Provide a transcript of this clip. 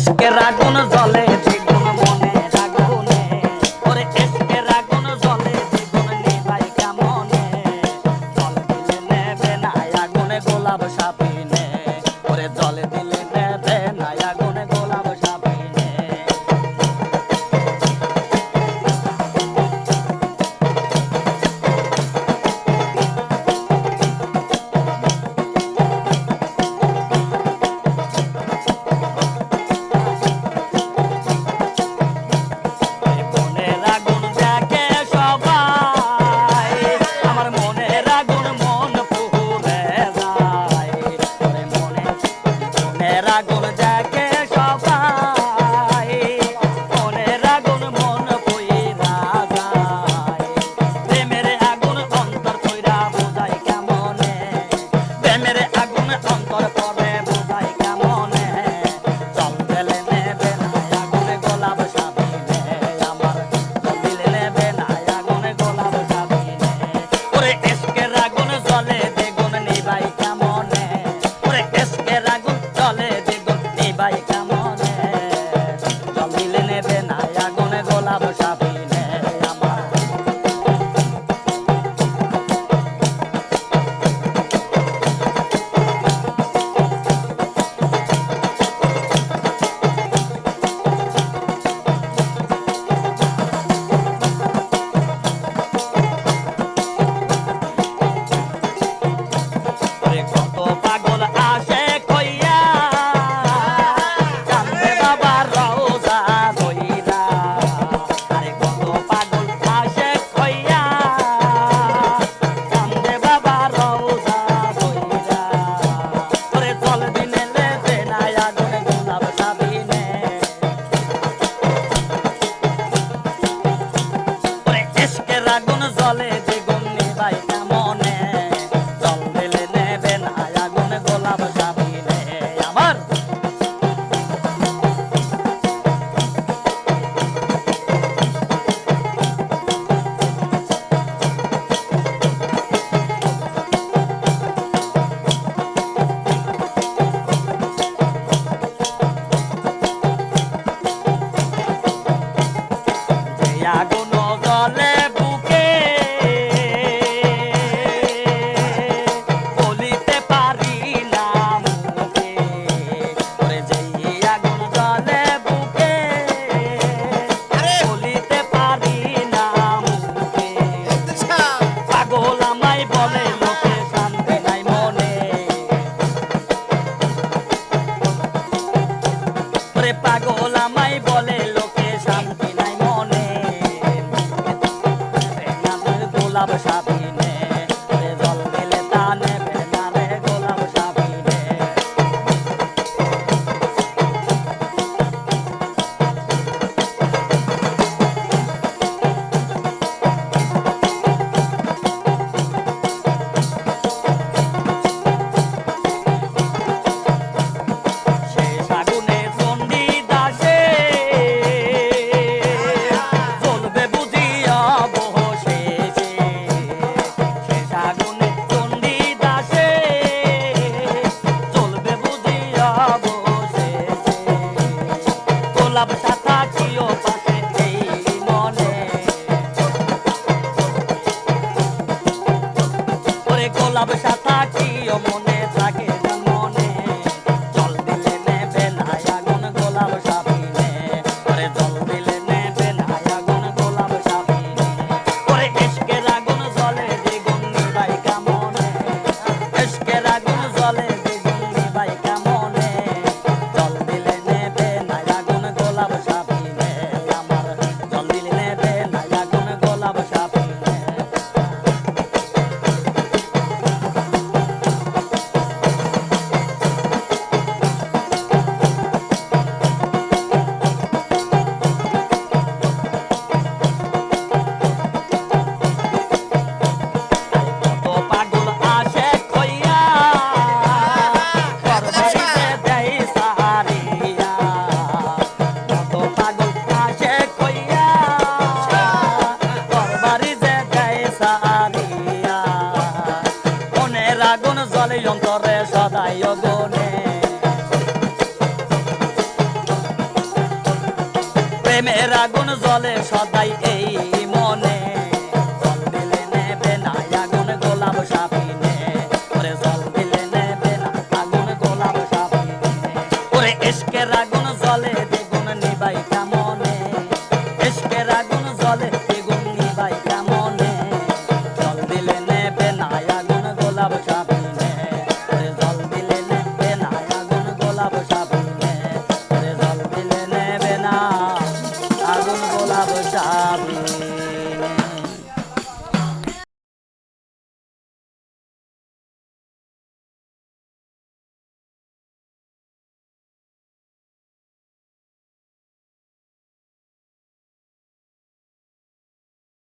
ইশকের আগুন জ্বলে I vai reclamar. আগুন জলে বুকে। বলিতে পারি না আগুন জলে বুকে। বলিতে পারি না মুখে পাগল বলে লোকে হবে করে সদাই গুণে প্রেমের আগুন জলে সদাই এই মনে।